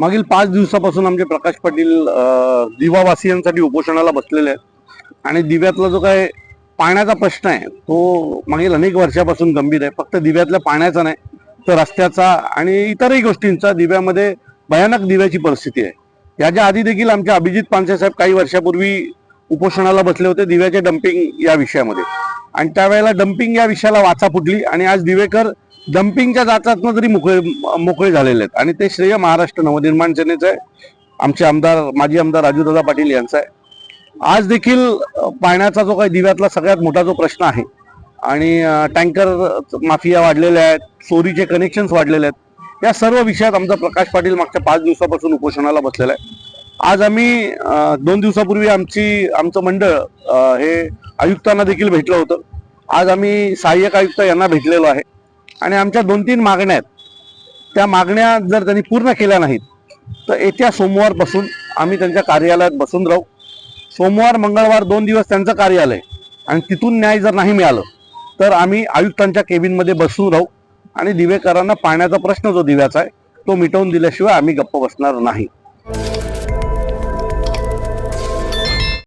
मागील पाच दिवसापासून आमचे प्रकाश पाटील दिवावासियांसाठी उपोषणाला बसलेले आहेत. आणि दिव्यातला जो काय पाण्याचा प्रश्न आहे तो मागील अनेक वर्षापासून गंभीर आहे. फक्त दिव्यातल्या पाण्याचा नाही तर रस्त्याचा आणि इतरही गोष्टींचा दिव्यामध्ये भयानक दिव्याची परिस्थिती आहे. याच्या आधी देखील आमच्या अभिजित पानसे साहेब काही वर्षापूर्वी उपोषणाला बसले होते दिव्याचे डम्पिंग या विषयामध्ये. आणि त्यावेळेला डम्पिंग या विषयाला वाचा फुटली आणि आज दिवेकर डम्पिंगच्या जाचातनं जरी मोकळे मोकळे झालेले आहेत. आणि ते श्रेय महाराष्ट्र नवनिर्माण सेनेचं आहे. आमचे आमदार माजी आमदार राजूदादा पाटील यांचा आहे. आज देखील पाण्याचा जो काही दिव्यातला सगळ्यात मोठा जो प्रश्न आहे आणि टँकर माफिया वाढलेल्या आहेत चोरीचे कनेक्शन्स वाढलेले आहेत या सर्व विषयात आमचा प्रकाश पाटील मागच्या पाच दिवसापासून उपोषणाला बसलेला आहे. आज आम्ही दोन दिवसापूर्वी आमची आमचं मंडळ हे आयुक्तांना देखील भेटलं होतं. आज आम्ही सहाय्यक आयुक्त यांना भेटलेलो आहे. आणि आमच्या दोन तीन मागण्या आहेत. त्या मागण्या जर त्यांनी पूर्ण केल्या नाहीत तर येत्या सोमवारपासून आम्ही त्यांच्या कार्यालयात बसून राहू. सोमवार मंगळवार दोन दिवस त्यांचं कार्यालय आणि तिथून न्याय जर नाही मिळालं तर आम्ही आयुक्तांच्या केबिनमध्ये बसून राहू. आणि दिवेकरांना पाण्याचा प्रश्न जो दिव्याचा आहे तो मिटवून दिल्याशिवाय आम्ही गप्प बसणार नाही.